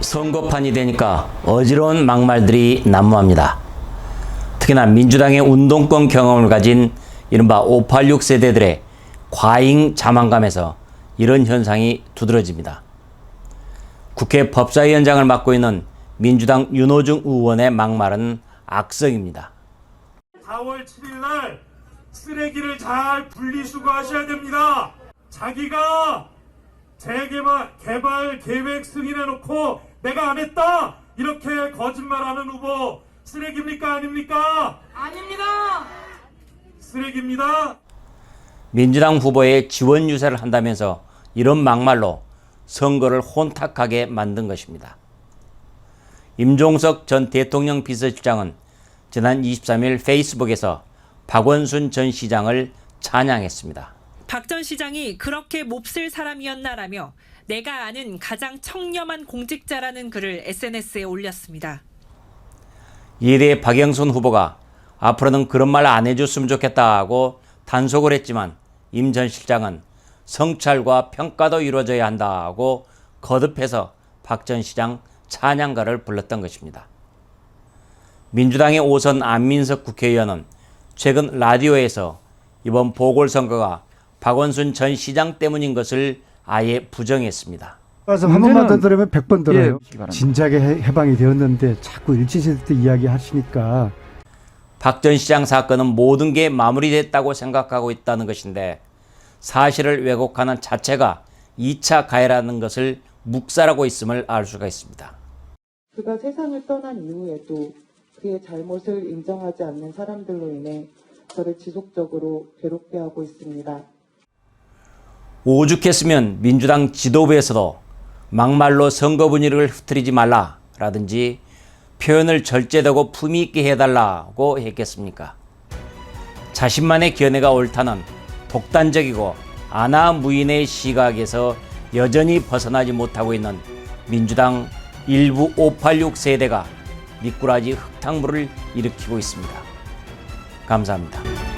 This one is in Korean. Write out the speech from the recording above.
선거판이 되니까 어지러운 막말들이 난무합니다. 특히나 민주당의 운동권 경험을 가진 이른바 586 세대들의 과잉 자만감에서 이런 현상이 두드러집니다. 국회 법사위원장을 맡고 있는 민주당 윤호중 의원의 막말은 악성입니다. 4월 7일 날 쓰레기를 잘 분리수거하셔야 됩니다. 자기가 재개발 개발 계획 승인해 놓고 내가 안 했다 이렇게 거짓말하는 후보 쓰레기입니까 아닙니까? 아닙니다. 쓰레기입니다. 민주당 후보의 지원 유세를 한다면서 이런 막말로 선거를 혼탁하게 만든 것입니다. 임종석 전 대통령 비서실장은 지난 23일 페이스북에서 박원순 전 시장을 찬양했습니다. 박 전 시장이 그렇게 몹쓸 사람이었나라며 내가 아는 가장 청렴한 공직자라는 글을 SNS에 올렸습니다. 이에 대해 박영선 후보가 앞으로는 그런 말 안 해줬으면 좋겠다고 단속을 했지만 임 전 실장은 성찰과 평가도 이루어져야 한다고 거듭해서 박 전 시장 찬양가를 불렀던 것입니다. 민주당의 오선 안민석 국회의원은 최근 라디오에서 이번 보궐선거가 박원순 전 시장 때문인 것을 아예 부정했습니다. 그래서 한 번만 더 들으면 100번 들어요. 예. 진작에 해- 해방이 되었는데 자꾸 일진세대 때 이야기 하시니까 박 전 시장 사건은 모든 게 마무리됐다고 생각하고 있다는 것인데 사실을 왜곡하는 자체가 2차 가해라는 것을 묵살하고 있음을 알 수가 있습니다. 그가 세상을 떠난 이후에도 그의 잘못을 인정하지 않는 사람들로 인해 저를 지속적으로 괴롭게 하고 있습니다. 오죽했으면 민주당 지도부에서도 막말로 선거 분위기를 흐트리지 말라라든지 표현을 절제되고 품위 있게 해달라고 했겠습니까? 자신만의 견해가 옳다는 독단적이고 아나무인의 시각에서 여전히 벗어나지 못하고 있는 민주당 일부 586 세대가 미꾸라지 흙탕물을 일으키고 있습니다. 감사합니다.